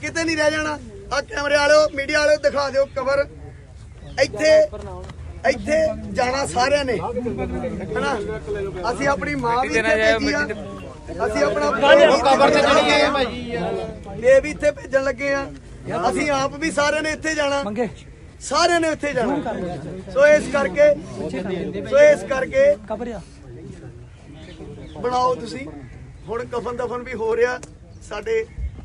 ਕਿਤੇ ਨਹੀਂ ਰਹਿ ਜਾਣਾ। ਆ ਕੈਮਰੇ ਵਾਲਿਓ ਮੀਡੀਆ ਵਾਲਿਓ ਦਿਖਾ ਦਿਓ ਕਵਰ ਇੱਥੇ ਇੱਥੇ ਜਾਣਾ ਸਾਰਿਆਂ ਨੇ। ਹਨਾ? ਅਸੀਂ ਆਪਣੀ ਮਾਂ ਵੀ ਇੱਥੇ ਭੇਜੀ ਆ। ਅਸੀਂ ਆਪਣਾ ਕਵਰ ਤੇ ਚੜੀ ਗਏ ਭਾਈ। ਇਹ ਵੀ ਇੱਥੇ ਭੇਜਣ ਲੱਗੇ ਆ। ਅਸੀਂ ਆਪ ਵੀ ਸਾਰਿਆਂ ਨੇ ਇੱਥੇ ਜਾਣਾ। ਸਾਰਿਆਂ ਨੇ ਇੱਥੇ ਜਾਣਾ। ਸੋ ਇਸ ਕਰਕੇ ਸੋ ਇਸ ਕਰਕੇ ਕਬਰਿਆ ਬਣਾਓ ਤੁਸੀਂ। ਹੁਣ ਕਫਨ ਦਫਨ ਵੀ ਹੋ ਰਿਹਾ ਸਾਡੇ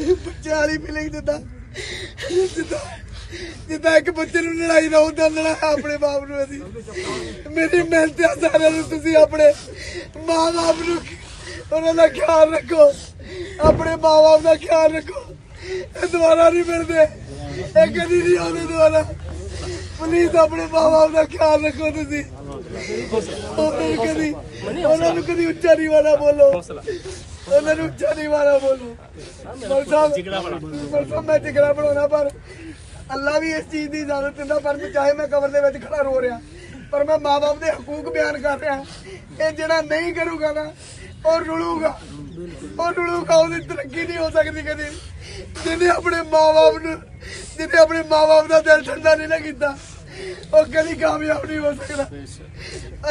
ਬੱਚਿਆਂ ਵਾਲੀ ਫੀਲਿੰਗ ਜਿੱਦਾਂ ਜਿੱਦਾਂ ਜਿੱਦਾਂ ਇੱਕ ਬੱਚੇ ਨੂੰ ਲੜਾਈ ਨਾ ਹੁੰਦਾ ਨਲਾਇਆ ਆਪਣੇ ਬਾਪ ਨੂੰ ਅਸੀਂ। ਮੇਰੀ ਮਿਹਨਤ ਆ ਸਾਰਿਆਂ ਨੂੰ, ਤੁਸੀਂ ਆਪਣੇ ਮਾਂ ਬਾਪ ਨੂੰ ਉਹਨਾਂ ਦਾ ਖਿਆਲ ਰੱਖੋ। ਆਪਣੇ ਮਾਂ ਬਾਪ ਦਾ ਖਿਆਲ ਰੱਖੋ। ਇਹ ਦੁਬਾਰਾ ਨਹੀਂ ਮਿਲਦੇ। ਇਹ ਕਦੀ ਨਹੀਂ ਆਉਂਦੇ ਦੁਬਾਰਾ। ਪਲੀਜ਼ ਆਪਣੇ ਮਾਂ ਬਾਪ ਦਾ ਖਿਆਲ ਰੱਖੋ ਤੁਸੀਂ। ਉਹਨਾਂ ਨੂੰ ਕਦੀ, ਉਹਨਾਂ ਨੂੰ ਕਦੀ ਉੱਚਾ ਨਹੀਂ ਵਾਲਾ ਬੋਲੋ। ਉਹਨਾਂ ਨੂੰ ਵਾਲਾ ਬੋਲੋ। ਮੈਂ ਬਣਾਉਣਾ ਪਰ ਅੱਲਾ ਵੀ ਇਸ ਚੀਜ਼ ਦੀ ਇਜਾਜ਼ਤ ਦਿੰਦਾ ਪਰ ਚਾਹੇ ਮੈਂ ਕਬਰ ਦੇ ਵਿੱਚ ਖੜਾ ਰੋ ਰਿਹਾ ਪਰ ਮੈਂ ਮਾਂ-ਬਾਪ ਦੇ ਹਕੂਕ ਬਿਆਨ ਕਰ ਰਿਹਾ ਇਹ ਜਿਹੜਾ ਨਹੀਂ ਕਰੂਗਾ ਨਾ ਉਹ ਰੁਲੂਗਾ। ਉਹ ਰੁਲੂਗਾ ਉਹਦੀ ਤਰੱਕੀ ਨਹੀਂ ਹੋ ਸਕਦੀ ਕਦੀ। ਜਿਹਨੇ ਆਪਣੇ ਮਾਂ-ਬਾਪ ਨੂੰ ਜਿਹਨੇ ਆਪਣੇ ਮਾਂ-ਬਾਪ ਦਾ ਦਿਲ ਠੰਡਾ ਨਹੀਂ ਨਾ ਕੀਤਾ ਉਹ ਕਦੀ ਕਾਮਯਾਬ ਨਹੀਂ ਹੋ ਸਕਦਾ।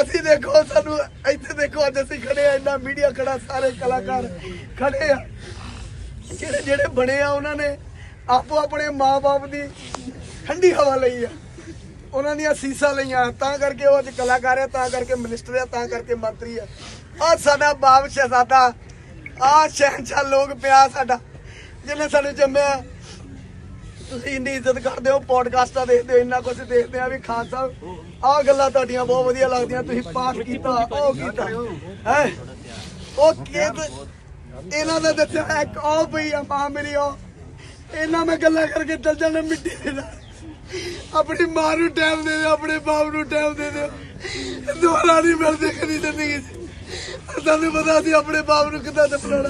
ਅਸੀਂ ਦੇਖੋ, ਸਾਨੂੰ ਇੱਥੇ ਦੇਖੋ, ਅੱਜ ਅਸੀਂ ਖੜੇ ਆ ਇੰਨਾ ਮੀਡੀਆ ਖੜਾ, ਸਾਰੇ ਕਲਾਕਾਰ ਖੜੇ ਆ। ਜਿਹੜੇ ਜਿਹੜੇ ਬਣੇ ਆ, ਉਹਨਾਂ ਨੇ ਆਪੋ ਆਪਣੇ ਮਾਪੇ ਦੀ ਠੰਡੀ ਹਵਾ ਲਈ ਆ। ਉਹਨਾਂ ਦੀਆਂ ਸੀਸਾਂ ਲਈਆਂ, ਤਾਂ ਕਰਕੇ ਉਹ ਅੱਜ ਕਲਾਕਾਰ ਆ, ਤਾਂ ਕਰਕੇ ਮਿਨਿਸਟਰ ਆ, ਤਾਂ ਕਰਕੇ ਮੰਤਰੀ ਆ। ਆ ਸਾਡਾ ਬਾਪ ਸ਼ਹਿਜ਼ਾਦਾ ਆ ਸ਼ਹਿਨशाह ਲੋਕ ਪਿਆ ਸਾਡਾ, ਜਿਹਨੇ ਸਾਨੂੰ ਜੰਮਿਆ। ਤੁਸੀਂ ਇੰਨੀ ਇੱਜ਼ਤ ਕਰਦੇ ਹੋ, ਪੋਡਕਾਸਟਾਂ ਦੇਖਦੇ ਹੋ, ਇੰਨਾ ਕੁਝ ਦੇਖਦੇ ਆ ਵੀ ਖਾਨ ਸਾਹਿਬ, ਆਹ ਗੱਲਾਂ ਤੁਹਾਡੀਆਂ ਬਹੁਤ ਵਧੀਆ ਲੱਗਦੀਆਂ, ਤੁਸੀਂ ਪਾਠ ਕੀਤਾ, ਉਹ ਕੀਤਾ। ਹੈ? ਉਹ ਕਿਦ ਇਹਨਾਂ ਦਾ ਦੱਸਿਆ ਇੱਕ, ਉਹ ਪਈ ਆ, ਮਾਂ ਮੇਰੀ, ਉਹ। ਇਹਨਾਂ ਮੈਂ ਗੱਲਾਂ ਕਰਕੇ ਚੱਲ ਜਾਣਾ ਮਿੱਟੀ ਦੇ ਨਾਲ। ਆਪਣੀ ਮਾਂ ਨੂੰ ਟਾਈਮ ਦੇ ਦਿਓ, ਆਪਣੇ ਬਾਪ ਨੂੰ ਟਾਈਮ ਦੇ ਦਿਓ। ਦੁਬਾਰਾ ਨਹੀਂ ਮਿਲਦੇ ਕਦੀ ਜ਼ਿੰਦਗੀ 'ਚ। ਸਾਨੂੰ ਪਤਾ ਸੀ ਆਪਣੇ ਬਾਪ ਨੂੰ ਕਿੱਦਾਂ ਦਫਨਾਉਣਾ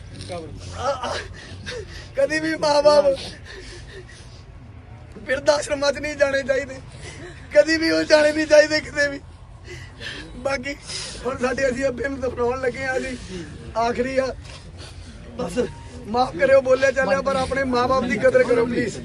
ਕਦੀ ਵੀ ਮਾਂ-ਬਾਪ ਬਿਰਧ ਆਸ਼ਰਮਾਂ 'ਚ ਨਹੀਂ ਜਾਣੇ ਚਾਹੀਦੇ। ਕਦੀ ਵੀ ਉਹ ਜਾਣੇ ਨਹੀਂ ਚਾਹੀਦੇ ਕਿਤੇ ਵੀ। ਬਾਕੀ ਹੁਣ ਸਾਡੇ ਅਸੀਂ ਅੱਬੇ ਨੂੰ ਦਫਨਾਉਣ ਲੱਗੇ ਆ ਜੀ। ਆਖਰੀ ਆ। ਬਸ ਮਾਫ ਕਰਿਓ, ਬੋਲਿਆ ਚੱਲਿਆ, ਪਰ ਆਪਣੇ ਮਾਪੇ ਦੀ ਕਦਰ ਕਰੋ ਪਲੀਜ਼